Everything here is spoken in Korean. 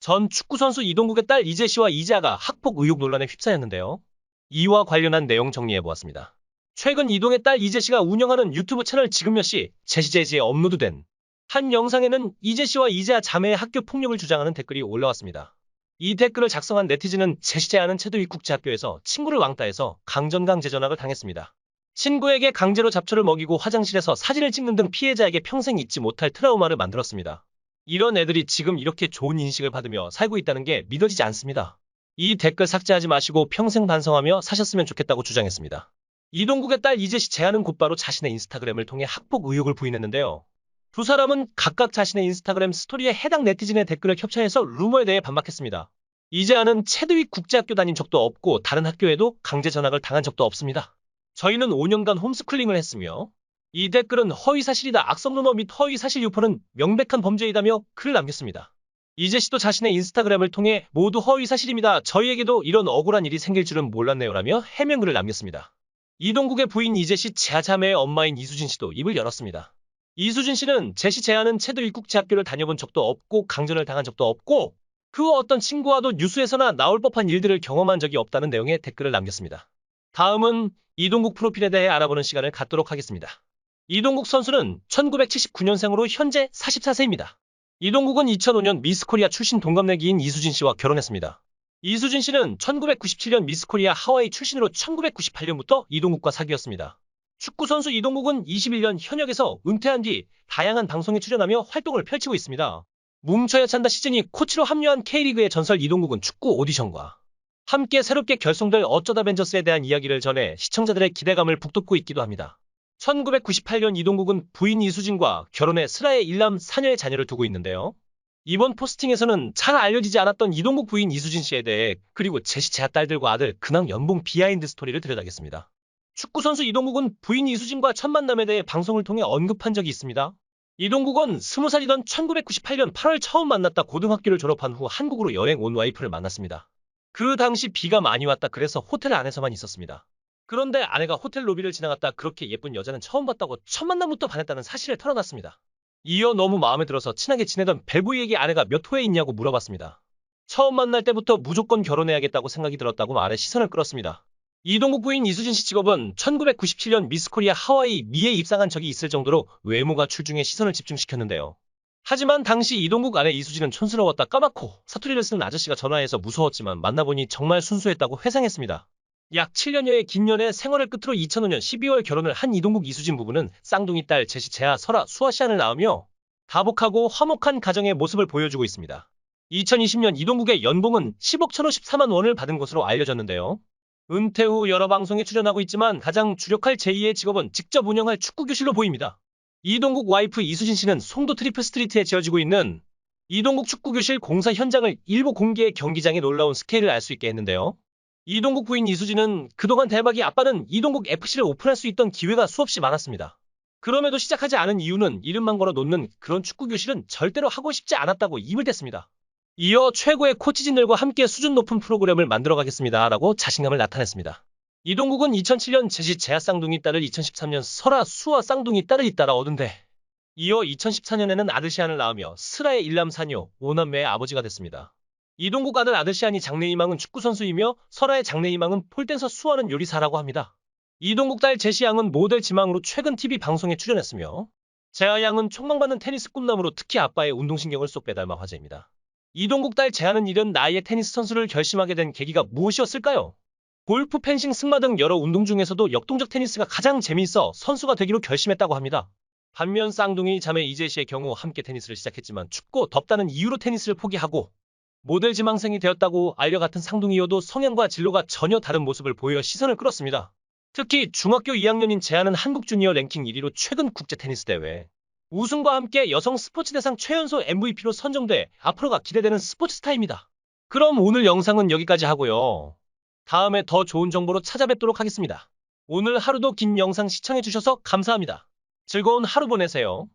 전 축구선수 이동국의 딸 이재 씨와 이재아가 학폭 의혹 논란에 휩싸였는데요. 이와 관련한 내용 정리해보았습니다. 최근 이동의 딸 이재 씨가 운영하는 유튜브 채널 지금 몇 시 제시제지에 업로드된 한 영상에는 이재 씨와 이재아 자매의 학교 폭력을 주장하는 댓글이 올라왔습니다. 이 댓글을 작성한 네티즌은 제시제아는 체도위 국제학교에서 친구를 왕따해서 강전강 재전학을 당했습니다. 친구에게 강제로 잡초를 먹이고 화장실에서 사진을 찍는 등 피해자에게 평생 잊지 못할 트라우마를 만들었습니다. 이런 애들이 지금 이렇게 좋은 인식을 받으며 살고 있다는 게 믿어지지 않습니다. 이 댓글 삭제하지 마시고 평생 반성하며 사셨으면 좋겠다고 주장했습니다. 이동국의 딸 이재 씨 재하는 곧바로 자신의 인스타그램을 통해 학폭 의혹을 부인했는데요. 두 사람은 각각 자신의 인스타그램 스토리에 해당 네티즌의 댓글을 캡처해서 루머에 대해 반박했습니다. 이재하는 체드윅 국제학교 다닌 적도 없고 다른 학교에도 강제 전학을 당한 적도 없습니다. 저희는 5년간 홈스쿨링을 했으며 이 댓글은 허위사실이다 악성 루머 및 허위사실 유포는 명백한 범죄이다며 글을 남겼습니다. 이재 씨도 자신의 인스타그램을 통해 모두 허위사실입니다. 저희에게도 이런 억울한 일이 생길 줄은 몰랐네요 라며 해명글을 남겼습니다. 이동국의 부인 이재 씨 제자매의 엄마인 이수진 씨도 입을 열었습니다. 이수진 씨는 제시 제아는 체도 입국제학교를 다녀본 적도 없고 강전을 당한 적도 없고 그 어떤 친구와도 뉴스에서나 나올 법한 일들을 경험한 적이 없다는 내용의 댓글을 남겼습니다. 다음은 이동국 프로필에 대해 알아보는 시간을 갖도록 하겠습니다. 이동국 선수는 1979년생으로 현재 44세입니다. 이동국은 2005년 미스코리아 출신 동갑내기인 이수진 씨와 결혼했습니다. 이수진 씨는 1997년 미스코리아 하와이 출신으로 1998년부터 이동국과 사귀었습니다. 축구선수 이동국은 21년 현역에서 은퇴한 뒤 다양한 방송에 출연하며 활동을 펼치고 있습니다. 뭉쳐야 찬다 시즌이 코치로 합류한 K리그의 전설 이동국은 축구 오디션과 함께 새롭게 결성될 어쩌다 벤져스에 대한 이야기를 전해 시청자들의 기대감을 북돋고 있기도 합니다. 1998년 이동국은 부인 이수진과 결혼해 슬하의 일남 사녀의 자녀를 두고 있는데요. 이번 포스팅에서는 잘 알려지지 않았던 이동국 부인 이수진 씨에 대해 그리고 제시 제아 딸들과 아들 근황 연봉 비하인드 스토리를 들여다겠습니다. 축구선수 이동국은 부인 이수진과 첫 만남에 대해 방송을 통해 언급한 적이 있습니다. 이동국은 20살이던 1998년 8월 처음 만났다 고등학교를 졸업한 후 한국으로 여행 온 와이프를 만났습니다. 그 당시 비가 많이 왔다 그래서 호텔 안에서만 있었습니다. 그런데 아내가 호텔 로비를 지나갔다 그렇게 예쁜 여자는 처음 봤다고 첫 만남부터 반했다는 사실을 털어놨습니다. 이어 너무 마음에 들어서 친하게 지내던 벨부이에게 아내가 몇 호에 있냐고 물어봤습니다. 처음 만날 때부터 무조건 결혼해야겠다고 생각이 들었다고 말해 시선을 끌었습니다. 이동국 부인 이수진 씨 직업은 1997년 미스코리아 하와이 미에 입상한 적이 있을 정도로 외모가 출중해 시선을 집중시켰는데요. 하지만 당시 이동국 아내 이수진은 촌스러웠다 까맣고 사투리를 쓰는 아저씨가 전화해서 무서웠지만 만나보니 정말 순수했다고 회상했습니다. 약 7년여의 긴 연애 생활을 끝으로 2005년 12월 결혼을 한 이동국 이수진 부부는 쌍둥이 딸 제시 재하 설아 수아 씨안을 낳으며 다복하고 화목한 가정의 모습을 보여주고 있습니다. 2020년 이동국의 연봉은 10억 1,054만 원을 받은 것으로 알려졌는데요. 은퇴 후 여러 방송에 출연하고 있지만 가장 주력할 제2의 직업은 직접 운영할 축구교실로 보입니다. 이동국 와이프 이수진 씨는 송도 트리플 스트리트에 지어지고 있는 이동국 축구교실 공사 현장을 일부 공개해 경기장의 놀라운 스케일을 알 수 있게 했는데요. 이동국 부인 이수진은 그동안 대박이 아빠는 이동국 FC를 오픈할 수 있던 기회가 수없이 많았습니다. 그럼에도 시작하지 않은 이유는 이름만 걸어 놓는 그런 축구 교실은 절대로 하고 싶지 않았다고 입을 댔습니다. 이어 최고의 코치진들과 함께 수준 높은 프로그램을 만들어 가겠습니다. 라고 자신감을 나타냈습니다. 이동국은 2007년 제시 제아 쌍둥이 딸을 2013년 설아 수아 쌍둥이 딸을 잇따라 얻은데 이어 2014년에는 아들 시안을 낳으며 슬하의 일남 사녀 오남매의 아버지가 됐습니다. 이동국 아들 아들 시안이 장래희망은 축구선수이며 설아의 장래희망은 폴댄서 수아는 요리사라고 합니다. 이동국 딸 제시 양은 모델 지망으로 최근 TV 방송에 출연했으며 재하 양은 촉망받는 테니스 꿈나무로 특히 아빠의 운동신경을 쏙 빼닮아 화제입니다. 이동국 딸 재하는 이른 나이에 테니스 선수를 결심하게 된 계기가 무엇이었을까요? 골프, 펜싱, 승마 등 여러 운동 중에서도 역동적 테니스가 가장 재미있어 선수가 되기로 결심했다고 합니다. 반면 쌍둥이 자매 이재 씨의 경우 함께 테니스를 시작했지만 춥고 덥다는 이유로 테니스를 포기하고 모델 지망생이 되었다고 알려 같은 상둥이여도 성향과 진로가 전혀 다른 모습을 보여 시선을 끌었습니다. 특히 중학교 2학년인 재하는 한국 주니어 랭킹 1위로 최근 국제 테니스 대회 우승과 함께 여성 스포츠 대상 최연소 MVP로 선정돼 앞으로가 기대되는 스포츠 스타입니다. 그럼 오늘 영상은 여기까지 하고요. 다음에 더 좋은 정보로 찾아뵙도록 하겠습니다. 오늘 하루도 긴 영상 시청해주셔서 감사합니다. 즐거운 하루 보내세요.